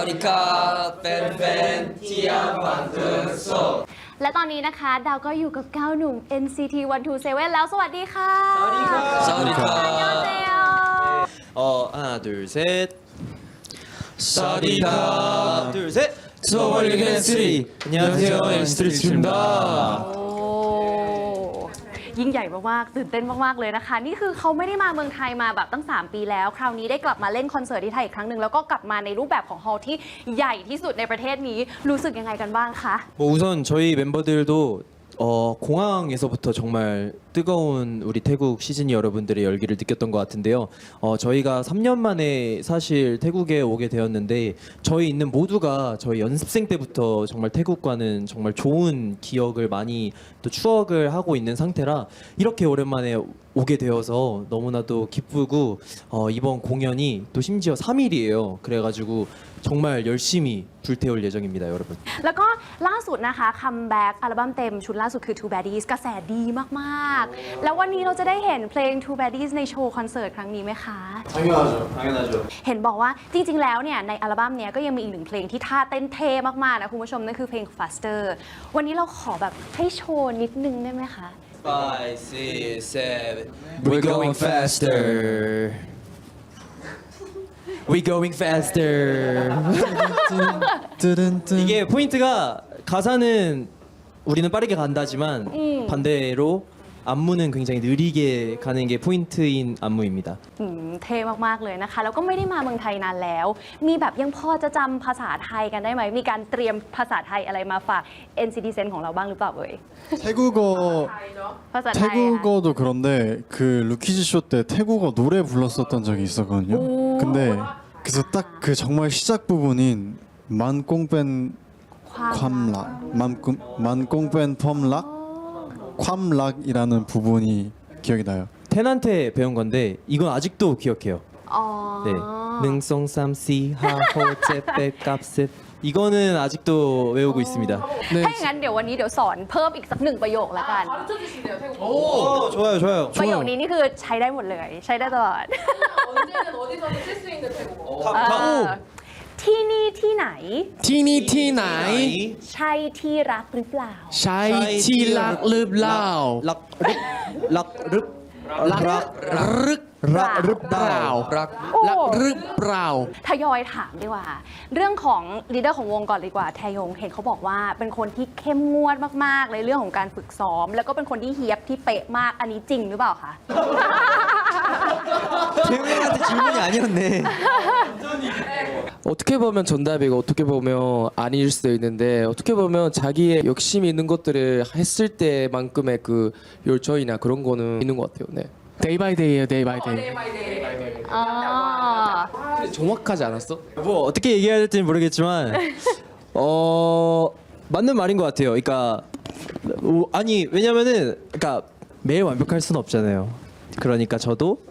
วัสดีครับแฟนๆที่ยวบันเทิงสดและตอนนี้นะคะดาวก็อยู่กับเก้าหนุ่ม NCT 127แล้วสวัสดีค่ะสวัสดีครับสวัสดีครับ어하나둘셋사디다둘셋서울 NCT 안녕하세요 NCT 입니다ยิ่งใหญ่มากๆตื่นเต้นมากๆเลยนะคะนี่คือเขาไม่ได้มาเมืองไทยมาแบบตั้ง3ปีแล้วคราวนี้ได้กลับมาเล่นคอนเสิร์ตที่ไทยอีกครั้งหนึ่งแล้วก็กลับมาในรูปแบบของฮอลล์ที่ใหญ่ที่สุดในประเทศนี้รู้สึกยังไงกันบ้างคะ뭐우선저희멤버들도 어, 공항에서부터 정말 뜨거운 우리 태국 시즌이 여러분들의 열기를 느꼈던 것 같은데요. 어, 저희가 3년 만에 사실 태국에 오게 되었는데 저희 있는 모두가 저희 연습생 때부터 정말 태국과는 정말 좋은 기억을 많이 또 추억을 하고 있는 상태라 이렇게 오랜만에 오게되어서너무나도기쁘고어이번공연이또심지어3일이에요그래가지고정말열심히불태울예정입니다여러분แล้วก็ล่าสุดนะคะคัมแบ็กอัลบั้มเต็มชุดล่าสุดคือ Two Baddies กระแสดีมากๆแล้ววันนี้เราจะได้เห็นเพลง Two Baddies ในโชว์คอนเสิร์ตครั้งนี้ไหมคะททัั้้งยจ당연하죠당연하죠เห็นบอกว่าจริงๆ แล้วเนี่ยในอัลบั้มเนี้ยก็ยังมีอีกหนึ่งเพลงที่ท่าเต้นเท่มากๆนะคุณผู้ชมนั่นคือเพลง Faster วันนี้เราขอแบบให้โชว์นิดนึงได้ไหมคะ Five, six, seven. We're going faster. We going faster. 이게 포인트가 가사는 우리는 빠르게 간다지만 반대로 안무는 굉장히 느리게 가는 게 포인트인 안무입니다. อืมเท่มากๆเลยนะคะแล้วก็ไม่ได้มาเมืองไทยนานแล้วมีแบบยังพอจะจำภาษาไทยกันได้ไหมมีการเตรียมภาษาไทยอะไรมาฝาก NCT เซนของเราบ้างหรือเปล่าเอ่ย 태국어 ภาษาไทยอะ 태국어도 그런데 그 루키즈 쇼때 태국어 노래 불렀었던 적이 있었거든요. 근데 그래서 딱 그 정말 시작 부분인 만꽁뺀 괌락 만꿈 만꽁뺀 펌락 괌락이라는 부분이 기억이 나요. 텐한테 배운 건데 이건 아직도 기억해요. 아. 네. 능송 삼시 하호 제빼 값셋 이거는 아직도 외우고 있습니다. ถ้าอเดี๋ยววันนี้เดี๋ยวสอนเพิ่มอีกสักหนึ่งประโยคละกัน가오 어. 네. 아, 좋아요 좋아요 ประโยคนี้นี่คือใช้ได้หมดเลยใช้ได้ตลอด 언제든 어디서든 쓸수 있는 태국어 아. ที่นี่ที่ไหนที่นี่ที่ไหนใช่ที่รักหรือเปล่าใช่ที่รักหรือเปล่ารักรึรักรึรักรึกรักหรือเปล่ารักรักหรือเปล่าทยอยถามดีกว่าเรื่องของลีดเดอร์ของวงก่อนดีกว่าแทยงเห็นเขาบอกว่าเป็นคนที่เข้มงวดมากๆเลยเรื่องของการฝึกซ้อมแล้วก็เป็นคนที่เฮียบที่เป๊ะมากอันนี้จริงหรือเปล่าคะ대회한테질문이아니었네 어떻게 보면 전답이고 어떻게 보면 아닐 수도 있는데 어떻게 보면 자기의 욕심이 있는 것들을 했을 때만큼의 그 열정이나 그런 거는 있는 것 같아요. 네. 데이 바이 데이예요. 데이 바이 데이. 아, 정확하지 않았어? 뭐 어떻게 얘기해야 될지 모르겠지만 어 맞는 말인 것 같아요. 그러니까 아니 왜냐면은 그러니까 매일 완벽할 수는 없잖아요. 그러니까 저도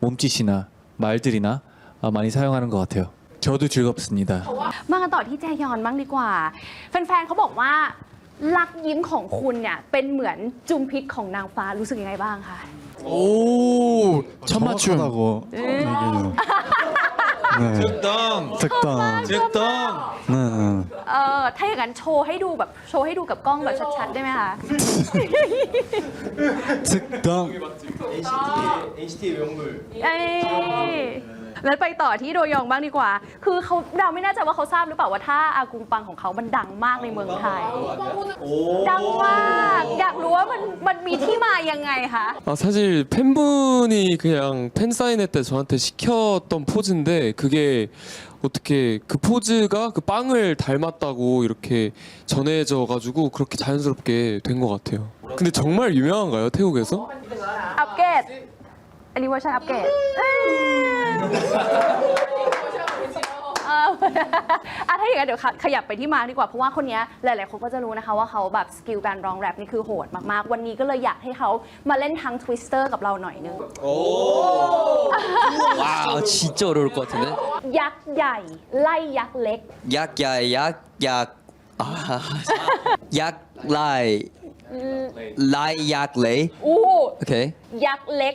몸짓이나 말들이나 아, 많이 사용하는 것 같아요. 저도 즐겁습니다. มากันต่อที่แจฮยอนบ้างดีกว่าแฟนๆเขาบอกว่า ลักยิ้มของคุณเนี่ยเป็นเหมือนจุมพิษของนางฟ้ารู้สึกยังไงบ้างคะ오 첫 맞춤 정확하다고 얘기해줘요. ถูกต้ององถูกต้องเออถ้าอย่างนั้นโชว์ให้ดูแบบโชว์ให้ดูกับกล้องแบบชัดๆได้ไหมคะอง NCT NCT 의명อ้ยแล้วไปต่อที่โดยองบ้างดีกว่าคือเขาเดาไม่แน่ใจว่าเขาทราบหรือเปล่าว่าถ้าอากุงปังของเขามันดังมากในเมืองไทยดังมากอยากรู้ว่ามันมันมีที่มายังไงคะอ아사실팬분이그냥팬사인회때저한테시켰던포즈인데그게어떻게그포즈가그빵을닮았다고이렇게전해져가지고그렇게자연스럽게된것같아요근데정말유명한가요태국에서อัปเกรดอันนี้เวอร์ชันอัปเกรดอะถ้าอย่างนั้นเดี๋ยวขยับไปที่มาร์กดีกว่าเพราะว่าคนนี้หลายๆคนก็จะรู้นะคะว่าเขาแบบสกิลการร้องแรปนี่คือโหดมากๆวันนี้ก็เลยอยากให้เขามาเล่นทั้งทวิสเตอร์กับเราหน่อยนึงโอ้้ววาช와จโร려ก것같เลยักษ์ใหญ่ไล่ยักษ์เล็กยยยััักกกษษษ์์์ใหญ่ไล่ไล่ยักษ์เลอกโอเคยักษ์เล็ก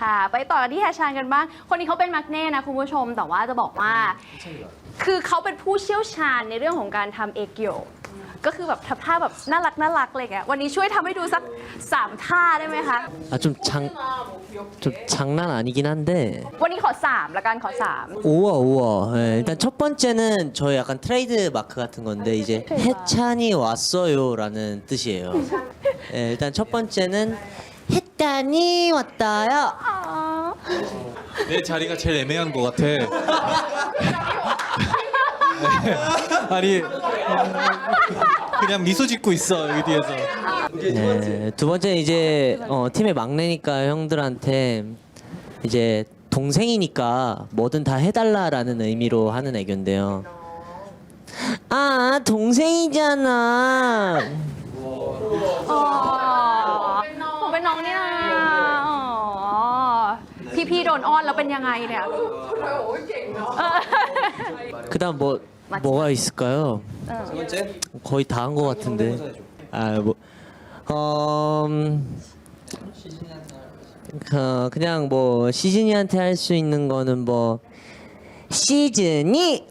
ค่ะไปต่อกันที่แฮชานกันบ้างคนนี้เขาเป็นมักเน่นะคุณผู้ชมแต่ว่าจะบอกว่าใช่เคือเขาเป็นผู้เชี่ยวชาญในเรื่องของการทำเอกโยก็คือแบบท่าแบบน่ารักน่ารักอะไรอย่างเงี้ยวันนี้ช่วยทำให้ดูสักสามท่าได้ไหมคะจจุุดดชช่างงนี่กินั่นเด้วันนี้ขอสามละกันขอสาม우น우와예일단첫번째는저의약ร트레이드마크같은건데이제해찬이왔어요라는뜻이에요예일단첫번째는 했다니 왔어요. 내 자리가 제일 애매한 것 같아. 아니 그냥 미소 짓고 있어 여기 뒤에서. 네, 두 번째 이제 어, 팀의 막내니까 형들한테 이제 동생이니까 뭐든 다 해달라라는 의미로 하는 애교인데요. 아 동생이잖아. 아. พี่โดนอ้อนแล้วเป็นยังไงเนี่ย 그다음 뭐 뭐가 있을까요? 거의 다한것 같은데. 아 뭐, 어, 음, 그, 그냥 뭐 시즈니한테 할 수 있는 거는 뭐 시즈니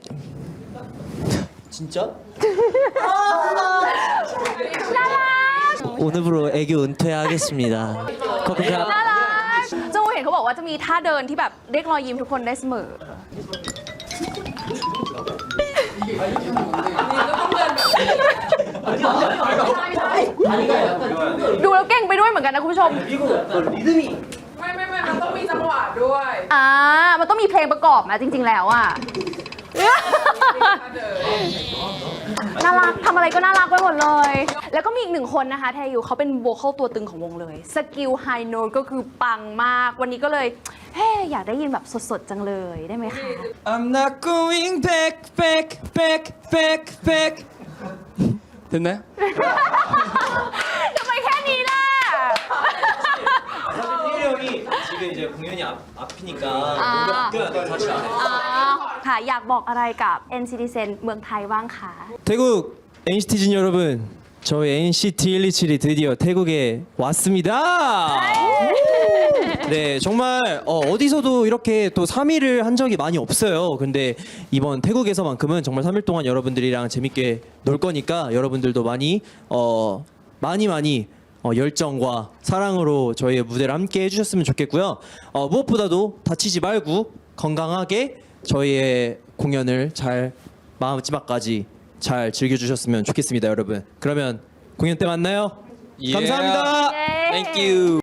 진짜? 오늘부로 애교 은퇴하겠습니다. 커피 컵. ว่าจะมีท่าเดินที่แบบเรียกรอยยิ้มทุกคนได้เสมอดูแล้วเก่งไปด้วยเหมือนกันนะคุณผู้ชม ไม่ไม่ไม่ มันต้องมีจังหวะด้วย อ่า มันต้องมีเพลงประกอบนะจริงๆแล้วอ่ะน่ารักทำอะไรก็น่ารักไปหมดเลยแล้วก็มีอีกหนึ่งคนนะคะแทยูเขาเป็นโวคอลตัวตึงของวงเลยสกิลไฮโนดก็คือปังมากวันนี้ก็เลยเฮ้อยากได้ยินแบบสดๆจังเลยได้ไหมคะ I'm not going back, back, back, back, back. 됐나요ทำไมแค่นี้ล่ะ사실태일이형이่금이ี공연이앞앞이니까아뭔가아껴야돼사ทอ่าค่ะอยากบอกอะไรกับ NCT Sen เมืองไทยบ้างคะ 태국 NCT 진 여러분, 저희 NCT 127이 드디어 태국에 왔습니다. 네, 네 정말 어, 디서도 이렇게 또 3일을 한 적이 많이 없어요. 근데 이번 태국에서만큼은 정말 3일 동안 여러분들이랑 재밌게 놀 거니까 여러분들도 많이 어, 많이 많이 어, 열정과 사랑으로 저희의 무대를 함께 해주셨으면 좋겠고요. 어, 무엇보다도 다치지 말고 건강하게 저희의 공연을 잘 마지막까지 잘 즐겨주셨으면 좋겠습니다, 여러분. 그러면 공연 때 만나요. 감사합니다. 땡큐.